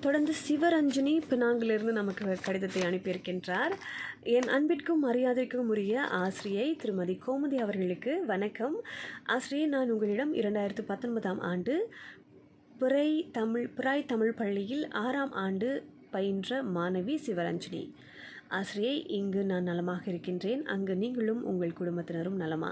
தொடர்ந்து சிவரஞ்சனி பினாங்கிலிருந்து நமக்கு கடிதத்தை அனுப்பியிருக்கின்றார். என் அன்பிற்கும் மரியாதைக்கும் உரிய ஆசிரியை திருமதி கோமதி அவர்களுக்கு வணக்கம். ஆசிரியை நான் உங்களிடம் இரண்டாயிரத்து பத்தொன்பதாம் ஆண்டு பிறை தமிழ் பிறாய் தமிழ் பள்ளியில் ஆறாம் ஆண்டு பயின்ற மாணவி சிவரஞ்சனி. ஆசிரியை இங்கு நான் நலமாக இருக்கின்றேன். அங்கு நீங்களும் உங்கள் குடும்பத்தினரும் நலமா?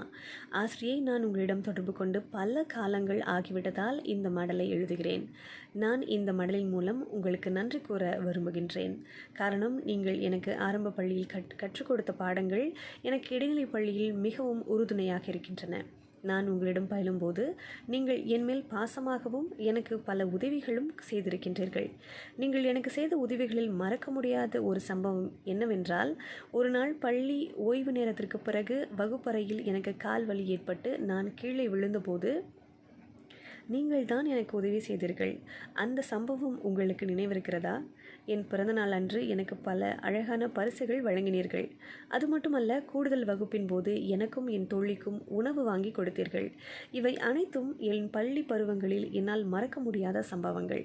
ஆசிரியை நான் உங்களிடம் தொடர்பு கொண்டு பல காலங்கள் ஆகிவிட்டதால் இந்த மடலை எழுதுகிறேன். நான் இந்த மடலின் மூலம் உங்களுக்கு நன்றி கூற விரும்புகின்றேன். காரணம் நீங்கள் எனக்கு ஆரம்ப பள்ளியில் கற்றுக் கொடுத்த பாடங்கள் எனக்கு இடைநிலைப் பள்ளியில் மிகவும் உறுதுணையாக இருக்கின்றன. நான் உங்களிடம் பயிலும்போது நீங்கள் என்மேல் பாசமாகவும் எனக்கு பல உதவிகளும் செய்திருக்கின்றீர்கள். நீங்கள் எனக்கு செய்த உதவிகளில் மறக்க முடியாத ஒரு சம்பவம் என்னவென்றால் ஒரு நாள் பள்ளி ஓய்வு நேரத்திற்கு பிறகு வகுப்பறையில் எனக்கு கால் வலி ஏற்பட்டு நான் கீழே விழுந்தபோது நீங்கள் தான் எனக்கு உதவி செய்தீர்கள். அந்த சம்பவம் உங்களுக்கு நினைவிருக்கிறதா? என் பிறந்தநாள் அன்று எனக்கு பல அழகான பரிசுகள் வழங்கினீர்கள். அது மட்டுமல்ல கூடுதல் வகுப்பின் போது எனக்கும் என் தோழிக்கும் உணவு வாங்கி கொடுத்தீர்கள். இவை அனைத்தும் என் பள்ளி பருவங்களில் என்னால் மறக்க முடியாத சம்பவங்கள்.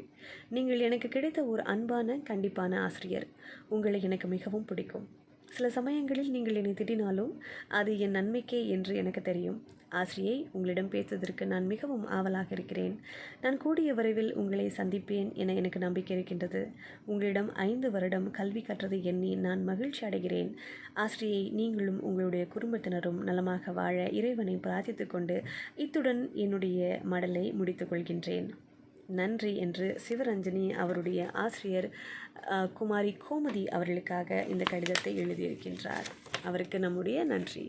நீங்கள் எனக்கு கிடைத்த ஒரு அன்பான கண்டிப்பான ஆசிரியர். உங்களை எனக்கு மிகவும் பிடிக்கும். சில சமயங்களில் நீங்கள் என்னை திட்டினாலும் அது என் நன்மைக்கே என்று எனக்கு தெரியும். ஆசிரியை உங்களிடம் பேசுவதற்கு நான் மிகவும் ஆவலாக இருக்கிறேன். நான் கூடிய விரைவில் உங்களை சந்திப்பேன் என எனக்கு நம்பிக்கை இருக்கின்றது. உங்களிடம் ஐந்து வருடம் கல்வி கற்றதை எண்ணி நான் மகிழ்ச்சி அடைகிறேன். ஆசிரியை நீங்களும் உங்களுடைய குடும்பத்தினரும் நலமாக வாழ இறைவனை பிரார்த்தித்து கொண்டு இத்துடன் என்னுடைய மடலை முடித்துக்கொள்கின்றேன் நன்றி என்று சிவரஞ்சனி அவருடைய ஆசிரியர் குமாரி கோமதி அவர்களுக்காக இந்த கடிதத்தை எழுதியிருக்கின்றார். அவருக்கு நம்முடைய நன்றி.